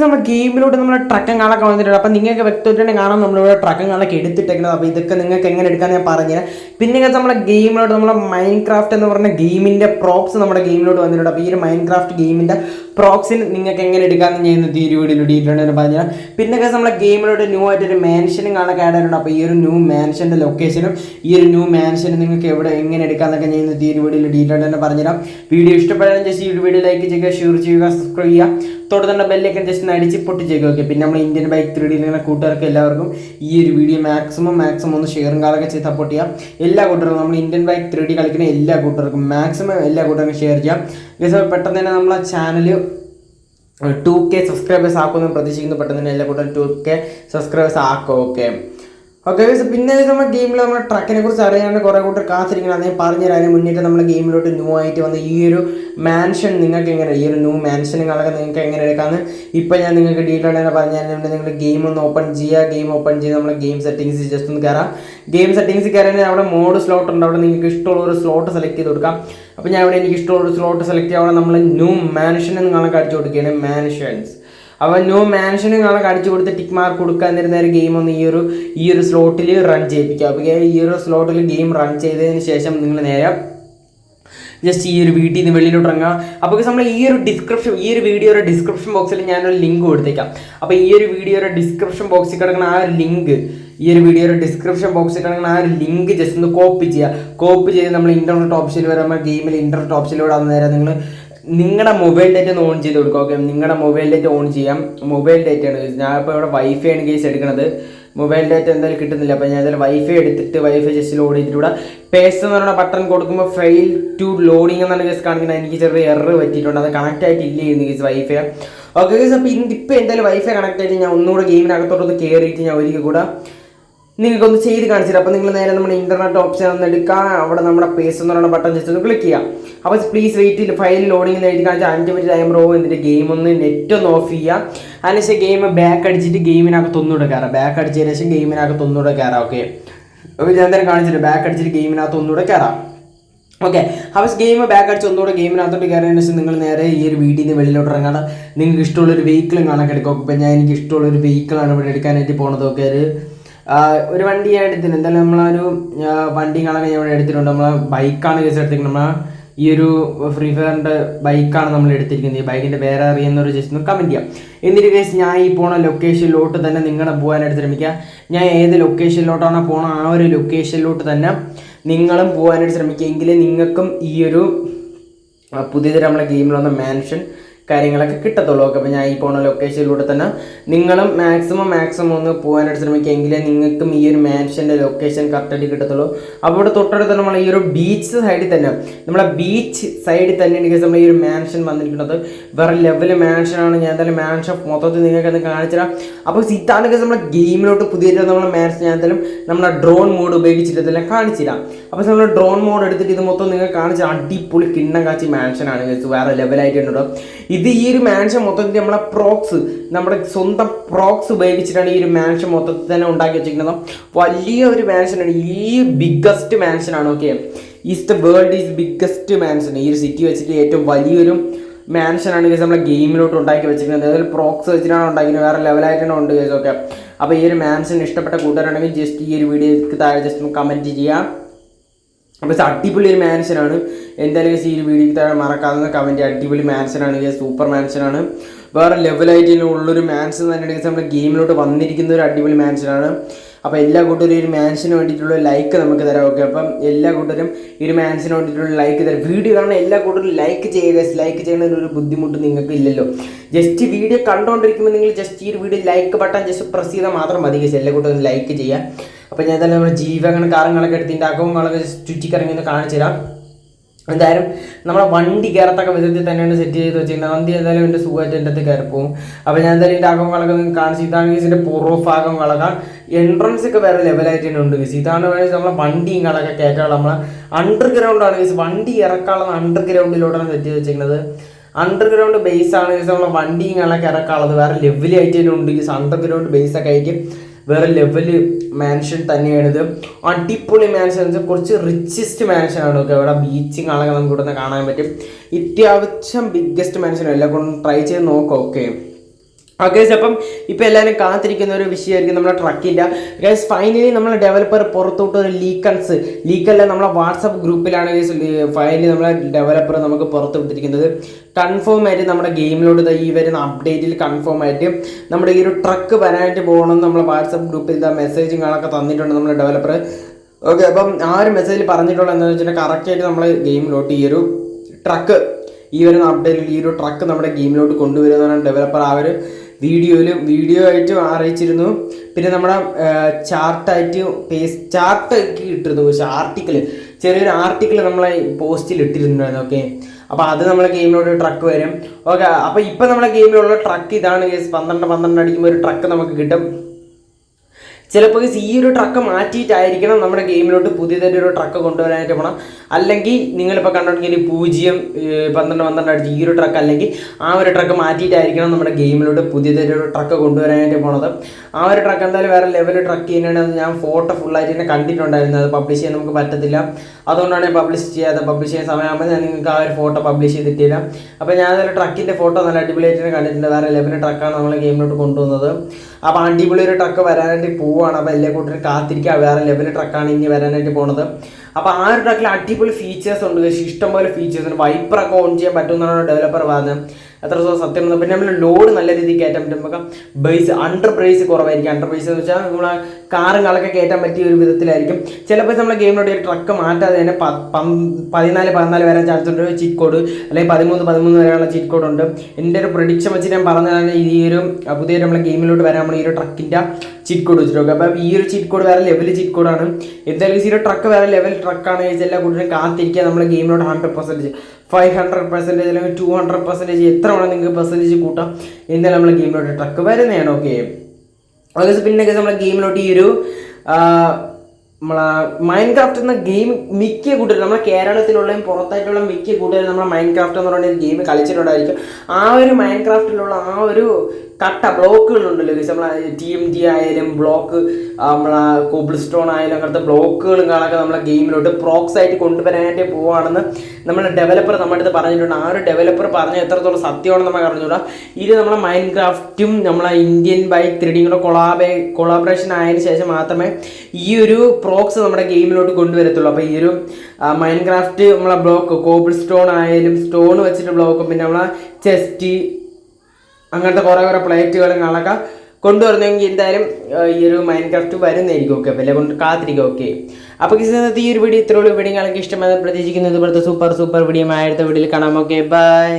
Guys നമ്മുടെ ഗെയിമിലൂടെ നമ്മൾ ട്രക്കങ്ങളൊക്കെ വന്നിട്ടുണ്ട്. അപ്പോൾ നിങ്ങൾക്ക് വ്യക്തമായിട്ട് കാണാൻ നമ്മളിവിടെ ട്രക്കങ്ങളൊക്കെ എടുത്തിട്ടേക്കുന്നത്. അപ്പോൾ ഇതൊക്കെ നിങ്ങൾക്ക് എങ്ങനെ എടുക്കാൻ ഞാൻ പറഞ്ഞുതരാം പിന്നെ നമ്മളെ ഗെയിമിലോട്ട് നമ്മളെ മൈൻക്രാഫ്റ്റ് എന്ന് പറഞ്ഞ ഗെയിമിന്റെ പ്രോപ്സ് നമ്മുടെ ഗെയിമിലോട്ട് വന്നിട്ടുണ്ട്. അപ്പോൾ ഈ ഒരു മൈൻക്രാഫ്റ്റ് ഗെയിമിന്റെ പ്രോക്സിന് നിങ്ങൾക്ക് എങ്ങനെ എടുക്കാമെന്ന് ഞാൻ ഈ ഒരു വീഡിയോയിൽ ഡീറ്റെയിൽ പറഞ്ഞാൽ പിന്നെ കേസ് നമ്മളെ ഗെയിമിലോട്ട് ന്യൂ ആയിട്ട് ഒരു മാൻഷനും കാണാൻ ആഡ് ആയിട്ടുണ്ട് അപ്പോൾ ഈ ഒരു ന്യൂ മാൻഷന്റെ ലൊക്കേഷനും ഈ ഒരു ന്യൂ മാൻഷൻ നിങ്ങൾക്ക് എവിടെ എങ്ങനെ എടുക്കാമെന്നൊക്കെ ഞാൻ ഇന്ന് ഈ ഒരു വീഡിയോയിൽ ഡീറ്റെയിൽ തന്നെ പറഞ്ഞുതരാം വീഡിയോ ഇഷ്ടപ്പെടാൻ ജസ്റ്റ് ഈ വീഡിയോ ലൈക്ക് ചെയ്യുക ഷെയർ ചെയ്യുക സബ്സ്ക്രൈബ് ചെയ്യുക. തൊടുന്ന ബെല്ലൊക്കെ ജസ്റ്റ് ഒന്ന് അടിച്ച് പൊട്ടിച്ചേക്കും ഓക്കെ പിന്നെ നമ്മൾ ഇന്ത്യൻ ബൈക്ക് ത്രീ ഡി നിങ്ങളുടെ കൂട്ടുകാർക്ക് എല്ലാവർക്കും ഈ ഒരു വീഡിയോ മാക്സിമം മാക്സിമം ഒന്ന് ഷെയറും കാലൊക്കെ ചെയ്ത് സപ്പോർട്ട് ചെയ്യാം. എല്ലാ കൂട്ടർക്കും നമ്മൾ ഇന്ത്യൻ ബൈക്ക് ത്രീ ഡി കളിക്കുന്ന എല്ലാ കൂട്ടർക്കും മാക്സിമം എല്ലാ കൂട്ടർക്കും ഷെയർ ചെയ്യാം. ഗൈസ് പെട്ടെന്ന് തന്നെ നമ്മളെ ചാനൽ ടു കെ സബ്സ്ക്രൈബേഴ്സ് ആക്കുമെന്ന് പ്രതീക്ഷിക്കുന്നു. പെട്ടെന്ന് തന്നെ എല്ലാ കൂട്ടുകാരും ടു കെ സബ്സ്ക്രൈബേഴ്സ് ആക്കും ഓക്കെ ഓക്കെ ഗൈസ് പിന്നെ നമ്മുടെ ഗെയിമിൽ നമ്മുടെ ട്രക്കിനെ കുറിച്ച് അറിയാണ്ട് കുറേ കൂട്ടർ കാത്തിരിക്കണം. അതേ പറഞ്ഞുതരാം അതിന് മുന്നിട്ട് നമ്മുടെ ഗെയിമിലോട്ട് ന്യൂ ആയിട്ട് വന്ന ഈ ഒരു മാൻഷൻ നിങ്ങൾക്ക് എങ്ങനെ ഈ ഒരു ന്യൂ മാൻഷൻ മാൻഷനുകളൊക്കെ നിങ്ങൾക്ക് എങ്ങനെ എടുക്കാമെന്ന് ഇപ്പം ഞാൻ നിങ്ങൾക്ക് ഡീറ്റെയിൽ തന്നെ പറഞ്ഞു തരുന്നുണ്ട് നിങ്ങൾ ഗെയിം ഒന്ന് ഓപ്പൺ ചെയ്യുക ഗെയിം ഓപ്പൺ ചെയ്ത് നമ്മുടെ ഗെയിം സെറ്റിങ്സ് ജസ്റ്റ് ഒന്ന് കയറാം ഗെയിം സെറ്റിങ്സ് കയറാൻ അവിടെ മോഡ് സ്ലോട്ട് ഉണ്ട്. അവിടെ നിങ്ങൾക്ക് ഇഷ്ടമുള്ള ഒരു സ്ലോട്ട് സെലക്ട് ചെയ്ത് കൊടുക്കാം. അപ്പോൾ ഞാൻ ഇവിടെ എനിക്ക് ഇഷ്ടമുള്ള സ്ലോട്ട് സെലക്ട് ചെയ്യാം നമ്മൾ ന്യൂ മാൻഷൻ എന്ന് കാണാൻ അടിച്ചു കൊടുക്കുകയാണ് മാൻഷൻസ് അപ്പോൾ ന്യൂ മാൻഷൻ കാണാൻ അടിച്ചു കൊടുത്ത് ടിക്ക് മാർക്ക് കൊടുക്കാൻ തരുന്ന ഒരു ഗെയിം ഒന്ന് ഈ ഒരു ഈ ഒരു സ്ലോട്ടിൽ റൺ ചെയ്യിപ്പിക്കുക. അപ്പോൾ ഈ ഒരു സ്ലോട്ടിൽ ഗെയിം റൺ ചെയ്തതിന് ശേഷം നിങ്ങൾ നേരെ ജസ്റ്റ് ഈ ഒരു വീട്ടിൽ നിന്ന് വെളിയിലോട്ട് ഇറങ്ങുക. അപ്പോൾ നമ്മൾ ഈ ഒരു ഡിസ്ക്രിപ്ഷൻ ഈ ഒരു വീഡിയോയുടെ ഡിസ്ക്രിപ്ഷൻ ബോക്സിൽ ഞാനൊരു ലിങ്ക് കൊടുത്തേക്കാം. അപ്പോൾ ഈ ഒരു വീഡിയോയുടെ ഡിസ്ക്രിപ്ഷൻ ബോക്സിൽ കിടക്കുന്ന ആ ഒരു ലിങ്ക് ഈ ഒരു വീഡിയോയുടെ ഡിസ്ക്രിപ്ഷൻ ബോക്സിൽ കാണുന്ന ആ ഒരു ലിങ്ക് ജസ്റ്റ് ഒന്ന് കോപ്പി ചെയ്യുക. കോപ്പി ചെയ്ത് നമ്മൾ ഇന്റർനെറ്റ് ഓപ്ഷനിൽ വരുമ്പോൾ ഗെയിമിൽ ഇന്റർനെറ്റ് ഓപ്ഷനിലൂടെ അന്ന് നേരം നിങ്ങൾ നിങ്ങളുടെ മൊബൈൽ ഡേറ്റ ഒന്ന് ഓൺ ചെയ്ത് കൊടുക്കുക. ഓക്കെ നിങ്ങളുടെ മൊബൈൽ ഡേറ്റ ഓൺ ചെയ്യാം. മൊബൈൽ ഡേറ്റ് ആണ് ഞാൻ ഇപ്പോൾ ഇവിടെ വൈഫൈ ആണ് കേസ് എടുക്കുന്നത് മൊബൈൽ ഡേറ്റ എന്തായാലും കിട്ടുന്നില്ല. അപ്പോൾ ഞാൻ എന്തായാലും വൈഫൈ എടുത്തിട്ട് വൈഫൈ ജസ്റ്റ് ലോഡ് ചെയ്തിട്ട് പേസ് എന്ന് പറയുന്ന ബട്ടൺ കൊടുക്കുമ്പോൾ ഫെയിൽ ടു ലോഡിങ് എന്നാണ് കേസ് കാണിക്കുന്നത്. എനിക്ക് ചെറിയ എറർ പറ്റിയിട്ടുണ്ട്. അത് കണക്ട് എന്ന് കേസ് വൈഫൈ ഓക്കെ കേസ് അപ്പോൾ ഇപ്പം എന്തായാലും വൈഫൈ കണക്ട് ആയിട്ട് ഞാൻ ഒന്നുകൂടെ ഗെയിമിനകത്തോട്ടൊന്ന് കയറിയിട്ട് ഞാൻ ഒരിക്കൽ കൂടെ നിങ്ങൾക്കൊന്ന് ചെയ്ത് കാണിച്ചിട്ട് അപ്പോൾ നിങ്ങൾ നേരെ നമ്മുടെ ഇന്റർനെറ്റ് ഓപ്ഷൻ ഒന്ന് എടുക്കുക അവിടെ നമ്മുടെ പേസ് എന്ന് പറയുന്ന ബട്ടൺ ജസ്റ്റ് ഒന്ന് ക്ലിക്ക് ചെയ്യാം. അപ്പോൾ പ്ലീസ് വെയിറ്റ് ഫയൽ ലോഡിംഗ് എഴുതി കാണിച്ചാൽ അഞ്ച് മിനിറ്റ് ടൈം റോ എന്നിട്ട് ഗെയിം ഒന്ന് നെറ്റ് ഒന്ന് ഓഫ് ചെയ്യുക അതിനുശേഷം ഗെയിം ബാക്ക് അടിച്ചിട്ട് ഗെയിമിനകത്ത് ഒന്നുകൂടെ കയറാം ബാക്ക് അടിച്ചതിന് ശേഷം ഗെയിമിനകത്ത് ഒന്നുകൂടെ കയറാം ഓക്കെ അപ്പോൾ ഞാൻ തന്നെ കാണിച്ചിട്ട് ബാക്ക് അടിച്ചിട്ട് ഗെയിമിനകത്ത് ഒന്നുകൂടെ കയറാം ഓക്കെ അപ്പോൾ ഗെയിം ബാക്ക് അടിച്ച് ഒന്നുകൂടെ ഗെയിമിനകത്തോട്ട് കയറിയതിന് ശേഷം നിങ്ങൾ നേരെ ഈ ഒരു വീട്ടിൽ നിന്ന് വെളിയിലോട്ട് ഇറങ്ങാണ് നിങ്ങൾക്ക് ഇഷ്ടമുള്ള ഒരു വെഹിക്കിളും കാണാൻ എടുക്കും ഇപ്പം ഞാൻ എനിക്ക് ഇഷ്ടമുള്ള ഒരു വെഹിക്കിളാണ് ഇവിടെ എടുക്കാനായിട്ട് പോണത്. ഒക്കെ ഒരു ഒരു വണ്ടി ഞാൻ എടുത്തിട്ടുണ്ട് എന്തായാലും നമ്മളൊരു വണ്ടി കാണാൻ ഞാൻ ഇവിടെ എടുത്തിട്ടുണ്ട്. നമ്മളെ ബൈക്കാണ് കേസ് എടുത്തിരിക്കുന്നത്. നമ്മളെ ഈ ഒരു ഫ്രീ ഫയറിന്റെ ബൈക്കാണ് നമ്മൾ എടുത്തിരിക്കുന്നത്. ഈ ബൈക്കിന്റെ പേര് അറിയുന്നവർ ജസ്റ്റ് ഒന്ന് കമന്റ് ചെയ്യാം. എന്നിട്ട് കേസ് ഞാൻ ഈ പോണ ലൊക്കേഷനിലോട്ട് തന്നെ നിങ്ങളെ പോകാനായിട്ട് ശ്രമിക്കുക ഞാൻ ഏത് ലൊക്കേഷനിലോട്ടാണോ പോണ ആ ഒരു ലൊക്കേഷനിലോട്ട് തന്നെ നിങ്ങളും പോകാനായിട്ട് ശ്രമിക്കുക എങ്കിലേ നിങ്ങൾക്കും ഈ ഒരു പുതിയതരം നമ്മളെ ഗെയിമിൽ വന്ന മാൻഷൻ കാര്യങ്ങളൊക്കെ കിട്ടത്തുള്ളൂ. അപ്പോൾ ഞാൻ ഈ പോണ ലൊക്കേഷനിലൂടെ തന്നെ നിങ്ങളും മാക്സിമം മാക്സിമം ഒന്ന് പോകാനായിട്ട് ശ്രമിക്കുക എങ്കിലേ നിങ്ങൾക്കും ഈ ഒരു മാൻഷന്റെ ലൊക്കേഷൻ കറക്റ്റായിട്ട് കിട്ടത്തുള്ളൂ. അപ്പോൾ ഇവിടെ തൊട്ടടുത്ത് നമ്മൾ ഈ ഒരു ബീച്ച് സൈഡിൽ തന്നെ നമ്മളെ ബീച്ച് സൈഡിൽ തന്നെ എനിക്ക് നമ്മൾ ഈ ഒരു മാൻഷൻ വന്നിരിക്കുന്നത്. വേറെ ലെവൽ മാൻഷനാണ് ഞാൻ എന്തായാലും മാൻഷൻ മൊത്തത്തിൽ നിങ്ങൾക്ക് അത് കാണിച്ചുതരാം അപ്പോൾ ഇതാണ് നമ്മൾ ഗെയിമിലോട്ട് പുതിയ നമ്മളെ മാൻഷൻ ഞാൻ എന്തായാലും നമ്മുടെ ഡ്രോൺ മോഡ് ഉപയോഗിച്ചിട്ട് ഇതെല്ലാം കാണിച്ചുതരാം അപ്പോൾ നമ്മൾ ഡ്രോൺ മോഡ് എടുത്തിട്ട് ഇത് മൊത്തം നിങ്ങൾ കാണിച്ച അടിപൊളി കിണ്ണം കാച്ചി മാൻഷനാണ് വേറെ ലെവലായിട്ടുണ്ടോ ഇത് ഈ ഒരു മാൻഷൻ മൊത്തത്തിൽ നമ്മളെ പ്രോക്സ് നമ്മുടെ സ്വന്തം പ്രോക്സ് ഉപയോഗിച്ചിട്ടാണ് ഈ ഒരു മാൻഷൻ മൊത്തത്തിൽ തന്നെ ഉണ്ടാക്കി വെച്ചിരിക്കുന്നത്. വലിയ ഒരു മാൻഷനാണ് ഈ ബിഗ്ഗസ്റ്റ് ആണ് okay is the world is biggest mansion ഈ ഒരു സിറ്റി വെച്ചിട്ട് ഏറ്റവും വലിയൊരു മാൻഷനാണ് കേസ് നമ്മളെ ഗെയിമിലോട്ട് ഉണ്ടാക്കി വെച്ചിരിക്കുന്നത്. അതായത് പ്രോക്സ് വെച്ചിട്ടാണ് ഉണ്ടാക്കിയത് വേറെ ലെവലായിട്ടാണ് ഉണ്ട് കേസ് ഓക്കെ അപ്പോൾ ഈ ഒരു മാൻഷൻ ഇഷ്ടപ്പെട്ട കൂട്ടുകാരുണ്ടെങ്കിൽ ജസ്റ്റ് ഈ ഒരു വീഡിയോക്ക് താഴെ ജസ്റ്റ് കമന്റ് ചെയ്യാം അപ്പോൾ അടിപൊളി ഒരു മാൻഷനാണ് എന്തായാലും ഈ ഒരു വീഡിയോക്ക് താഴെ മറക്കാവുന്ന കമന്റ് അടിപൊളി മാൻഷനാണ് ഈ സൂപ്പർ മാൻഷനാണ് വേറെ ലെവലായിട്ട് ഉള്ളൊരു മാൻഷൻ തന്നെയാണെങ്കിൽ നമ്മുടെ ഗെയിമിലോട്ട് വന്നിരിക്കുന്ന ഒരു അടിപൊളി മാൻഷനാണ് അപ്പോൾ എല്ലാ കൂട്ടരും ഒരു മാൻഷന് വേണ്ടിയിട്ടുള്ള ലൈക്ക് നമുക്ക് തരാം ഓക്കെ അപ്പം എല്ലാ കൂട്ടരും ഈ ഒരു മാൻഷന് വേണ്ടിയിട്ടുള്ള ലൈക്ക് തരാം. വീഡിയോ കാണാൻ എല്ലാ കൂട്ടരും ലൈക്ക് ചെയ്യുക ലൈക്ക് ചെയ്യുന്നതിന് ഒരു ബുദ്ധിമുട്ട് നിങ്ങൾക്ക് ഇല്ലല്ലോ. ജസ്റ്റ് വീഡിയോ കണ്ടുകൊണ്ടിരിക്കുമ്പോൾ നിങ്ങൾ ജസ്റ്റ് ഈ ഒരു video like button just press ചെയ്താൽ മാത്രം മതി എല്ലാ കൂട്ടരും ലൈക്ക് ചെയ്യുക. അപ്പോൾ ഞാൻ തന്നെ നമ്മുടെ ജീവകണ കാറുകളൊക്കെ എടുത്തിന്റെ അകവുകളൊക്കെ ചുറ്റിക്കിറങ്ങി ഒന്ന് കാണിച്ചു തരാം. എന്തായാലും നമ്മളെ വണ്ടി കയറത്തക്ക വിധത്തിൽ തന്നെയാണ് സെറ്റ് ചെയ്ത് വെച്ചിരിക്കുന്നത്. വണ്ടി എന്തായാലും എന്റെ സുഖമായിട്ട് എന്റെ അടുത്ത് കയറിപ്പോവും അപ്പോൾ ഞാൻ എന്തായാലും ഇതിന്റെ അകങ്ങളൊക്കെ നിങ്ങൾക്ക് കാണിച്ചു ഇതാണ് ഇതിന്റെ പൂർവ വളകാം എൻട്രൻസ് ഒക്കെ വേറെ ലെവലായിട്ട് തന്നെ ഉണ്ട് ഗസ് ഇതാണ് വേണമെങ്കിൽ നമ്മളെ വണ്ടിയും കളൊക്കെ കയറ്റാനുള്ള നമ്മളെ അണ്ടർഗ്രൗണ്ടാണ് ഗസ് വണ്ടി ഇറക്കാനുള്ള അണ്ടർഗ്രൗണ്ടിലോട്ടാണ് സെറ്റ് ചെയ്ത് വെച്ചിരിക്കുന്നത്. അണ്ടർഗ്രൗണ്ട് ബേസ് ആണ് ഗസ് നമ്മളെ വണ്ടിയും കളൊക്കെ ഇറക്കാനുള്ളത്. വേറെ ലെവലായിട്ട് തന്നെ ഉണ്ട് ഗസ് അണ്ടർഗ്രൗണ്ട് ഒക്കെ ആയിട്ട് വേറെ ലെവൽ മാൻഷൻ തന്നെയാണിത്. അടിപൊളി മാൻഷൻ കുറച്ച് റിച്ചസ്റ്റ് മാൻഷൻ ആണ് ഒക്കെ ഇവിടെ ബീച്ചും കാണാൻ നമുക്ക് ഇവിടെ നിന്ന് കാണാൻ പറ്റും. അത്യാവശ്യം ബിഗ്ഗസ്റ്റ് മാൻഷൻ എല്ലാം കൊണ്ടും ട്രൈ ചെയ്ത് നോക്കാം ഓക്കെ ഓക്കെ അപ്പം ഇപ്പം എല്ലാവരും കാത്തിരിക്കുന്ന ഒരു വിഷയമായിരിക്കും നമ്മുടെ ട്രക്കിന്റെ ഗൈസ് ഫൈനലി നമ്മൾ ഡെവലപ്പർ പുറത്തോട്ട് ഒരു ലീക്കൺസ് ലീക്കല്ല നമ്മളെ വാട്സപ്പ് ഗ്രൂപ്പിലാണ് ഗൈസ് ഫൈനലി നമ്മളെ ഡെവലപ്പർ നമുക്ക് പുറത്തു വിട്ടിരിക്കുന്നത്. കൺഫേം ആയിട്ട് നമ്മുടെ ഗെയിമിലോട്ട് ഈ വരുന്ന അപ്ഡേറ്റിൽ കൺഫേം ആയിട്ട് നമ്മുടെ ഈ ഒരു ട്രക്ക് വരാനായിട്ട് പോകണം നമ്മളെ വാട്സപ്പ് ഗ്രൂപ്പിൽ മെസ്സേജും കാണൊക്കെ തന്നിട്ടുണ്ട് നമ്മുടെ ഡെവലപ്പർ ഓക്കെ അപ്പം ആ ഒരു മെസ്സേജിൽ പറഞ്ഞിട്ടുള്ളത് എന്താണെന്ന് വെച്ചിട്ടുണ്ടെങ്കിൽ കറക്റ്റായിട്ട് നമ്മൾ ഗെയിമിലോട്ട് ഈ ഒരു ട്രക്ക് ഈ വരുന്ന അപ്ഡേറ്റിൽ ഈ ഒരു ട്രക്ക് നമ്മുടെ ഗെയിമിലോട്ട് കൊണ്ടുവരുന്നതാണ് ഡെവലപ്പർ ആ ഒരു വീഡിയോയിൽ വീഡിയോ ആയിട്ട് അറിയിച്ചിരുന്നു. പിന്നെ നമ്മുടെ ചാർട്ടായിട്ട് പേസ്റ്റ് ചാർട്ട് ഇട്ടിരുന്നു. പക്ഷേ ആർട്ടിക്കിൾ ചെറിയൊരു ആർട്ടിക്കിൾ നമ്മളെ പോസ്റ്റിൽ ഇട്ടിരുന്നുണ്ടായിരുന്നു ഓക്കെ അപ്പോൾ അത് നമ്മളെ ഗെയിമിലോട്ട് ട്രക്ക് വരും. ഓക്കെ അപ്പോൾ ഇപ്പം നമ്മളെ ഗെയിമിലുള്ള ട്രക്ക് ഇതാണ്. പന്ത്രണ്ട് പന്ത്രണ്ട് അടിക്കുമ്പോൾ ഒരു ട്രക്ക് നമുക്ക് കിട്ടും. ചിലപ്പോൾ ഈ ഒരു ട്രക്ക് മാറ്റിയിട്ടായിരിക്കണം നമ്മുടെ ഗെയിമിലോട്ട് പുതിയതായിട്ട് ഒരു ട്രക്ക് കൊണ്ടുവരാനായിട്ട് പോകണം അല്ലെങ്കിൽ നിങ്ങളിപ്പോൾ കണ്ടിട്ടുണ്ടെങ്കിൽ പൂജ്യം പന്ത്രണ്ട് പന്ത്രണ്ട് അടിച്ച് ഈ ഒരു ട്രക്ക് അല്ലെങ്കിൽ ആ ഒരു ട്രക്ക് മാറ്റിയിട്ടായിരിക്കണം നമ്മുടെ ഗെയിമിലോട്ട് പുതിയതായിട്ട് ഒരു ട്രക്ക് കൊണ്ടുവരാനായിട്ട് പോണത്. ആ ഒരു ട്രക്ക് എന്തായാലും വേറെ ലെവൽ ട്രക്ക് തന്നെയാണ് ഞാൻ ഫോട്ടോ ഫുള്ളായിട്ട് തന്നെ കണ്ടിട്ടുണ്ടായിരുന്നു. അത് പബ്ലിഷ് ചെയ്യാൻ നമുക്ക് പറ്റത്തില്ല. അതുകൊണ്ടാണ് ഞാൻ പബ്ലിഷ് ചെയ്യാതെ പബ്ലിഷ് ചെയ്യുന്ന സമയമാകുമ്പോൾ ഞാൻ നിങ്ങൾക്ക് ആ ഒരു ഫോട്ടോ പബ്ലിഷ് ചെയ്തിട്ടില്ല. അപ്പോൾ ഞാൻ അതിൽ ട്രക്കിന്റെ ഫോട്ടോ നല്ല അടിപൊളിയായിട്ട് കണ്ടിട്ടുണ്ട്. വേറെ ലെവൽ ട്രക്കാണ് നമ്മൾ ഗെയിമിലോട്ട് കൊണ്ടുവന്നത്. അപ്പോൾ അടിപൊളി ഒരു ട്രക്ക് വരാനായിട്ട് പോവുകയാണ് അപ്പോൾ എല്ലാ കൂട്ടരും കാത്തിരിക്കുക വേറെ ലെവൽ ട്രക്കാണ് ഇനി വരാനായിട്ട് പോണത്. അപ്പോൾ ആ ഒരു ട്രക്കിൽ അടിപൊളി ഫീച്ചേഴ്സ് ഉണ്ട്. ഇഷ്ടംപോലെ ഫീച്ചേഴ്സ് ഉണ്ട്. വൈപ്പറൊക്കെ ഓൺ ചെയ്യാൻ പറ്റുമെന്നാണ് ഡെവലപ്പർ പറഞ്ഞത് ദിവസം സത്യം എന്ന് പിന്നെ നമ്മൾ ലോഡ് നല്ല രീതിയിൽ കയറ്റാൻ പറ്റും. നമുക്ക് ബേസ് അണ്ടർ പ്രൈസ് കുറവായിരിക്കും. അണ്ടർ പ്രൈസ് എന്ന് വെച്ചാൽ നമ്മളെ കാറും കളൊക്കെ കയറ്റാൻ പറ്റിയ ഒരു വിധത്തിലായിരിക്കും. ചിലപ്പോൾ നമ്മൾ ഗെയിമിലോട്ട് ഒരു ട്രക്ക് മാറ്റാതെ തന്നെ പതിനാല് പതിനാല് വരാൻ ചാൻസ് ഉണ്ട്. ചീറ്റ് കോഡ് അല്ലെങ്കിൽ പതിമൂന്ന് പതിമൂന്ന് വരെയുള്ള ചീറ്റ് കോഡ് ഉണ്ട്. എന്റെ ഒരു പ്രൊഡിക്ഷൻ വെച്ച് ഞാൻ പറഞ്ഞതാണ് ഈ ഒരു പുതിയ നമ്മളെ ഗെയിമിലോട്ട് വരാൻ നമ്മൾ ഈ ഒരു ട്രക്കിന്റെ ചീറ്റ് കോഡ് വെച്ചിട്ട് നോക്കുക അപ്പോൾ ഈ ഒരു ചീറ്റ് കോഡ് വേറെ ലെവൽ ചീറ്റ് കോഡാണ് എന്തായാലും ഈ ഒരു ട്രക്ക് വേറെ ലെവൽ ട്രക്കാണ് എല്ലാ കൂട്ടരും കാത്തിരിക്കുക നമ്മുടെ ഗെയിമിലോട്ട് hundred percentage five hundred percentage അല്ലെങ്കിൽ ടു ഹൺഡ്രഡ് പെർസെന്റേജ് എത്ര വേണം നിങ്ങൾക്ക് പെർസെന്റേജ് കൂട്ടാം. എന്തായാലും നമ്മൾ ഗെയിമിലോട്ട് ട്രക്ക് വരുന്നതാണ് ഓക്കെ അതുപോലെ പിന്നെ നമ്മൾ ഗെയിമിലോട്ട് ഈ ഒരു നമ്മളെ മൈൻഡ് ക്രാഫ്റ്റ് എന്ന ഗെയിം മിക്ക കൂട്ടരും നമ്മുടെ കേരളത്തിലുള്ളതും പുറത്തായിട്ടുള്ള മിക്ക കൂട്ടരും നമ്മുടെ മൈൻഡ് ക്രാഫ്റ്റ് എന്ന് പറയുന്ന ഗെയിം കളിച്ചിട്ടുണ്ടായിരിക്കും. ആ ഒരു മൈൻഡ് ക്രാഫ്റ്റിലുള്ള ആ ഒരു കട്ട ബ്ലോക്കുകളുണ്ടല്ലോ guys. നമ്മളെ ടി എം ടി ആയാലും ബ്ലോക്ക് നമ്മളെ കോബിൾ സ്റ്റോൺ ആയാലും അങ്ങനത്തെ ബ്ലോക്കുകളും കാണൊക്കെ നമ്മളെ ഗെയിമിലോട്ട് പ്രോക്സ് ആയിട്ട് കൊണ്ടുവരാനായിട്ട് പോവാണെന്ന് നമ്മുടെ ഡെവലപ്പർ നമ്മുടെ അടുത്ത് പറഞ്ഞിട്ടുണ്ട്. ആ ഒരു ഡെവലപ്പർ പറഞ്ഞ എത്രത്തോളം സത്യമാണെന്ന് നമ്മൾ അറിഞ്ഞുകൂടാ. ഇത് നമ്മളെ മൈൻഡ് ക്രാഫ്റ്റും നമ്മളെ ഇന്ത്യൻ ബൈക്ക് ത്രീഡിയുടെ കൊളാബേ കൊളാബറേഷൻ ആയതിനു ശേഷം മാത്രമേ ഈ ഒരു പ്രോക്സ് നമ്മുടെ ഗെയിമിലോട്ട് കൊണ്ടുവരത്തുള്ളൂ. അപ്പോൾ ഈ ഒരു മൈൻ ക്രാഫ്റ്റ് നമ്മളെ ബ്ലോക്ക് കോബിൾ സ്റ്റോൺ ആയാലും സ്റ്റോൺ വെച്ചിട്ട് ബ്ലോക്കും പിന്നെ നമ്മളെ ചെസ്റ്റ് അങ്ങനത്തെ കുറേ കുറേ പ്ലേറ്റുകളും കാണൊക്കെ കൊണ്ടുവരണമെങ്കിൽ എന്തായാലും ഈ ഒരു മൈൻ ക്രാഫ്റ്റ് വരുന്നതായിരിക്കും. ഓക്കെ അപ്പോൾ കൊണ്ട് കാത്തിരിക്കും ഓക്കെ അപ്പോൾ ഇന്നത്തെ ഈ ഒരു വീഡിയോ ഇത്രയുള്ള വീഡിയോ നിങ്ങൾക്ക് ഇഷ്ടമായി പ്രതീക്ഷിക്കുന്നത് ഇപ്പോഴത്തെ സൂപ്പർ സൂപ്പർ വീഡിയോ ആയിരത്തെ വീഡിയോയിൽ കാണാം. Okay bye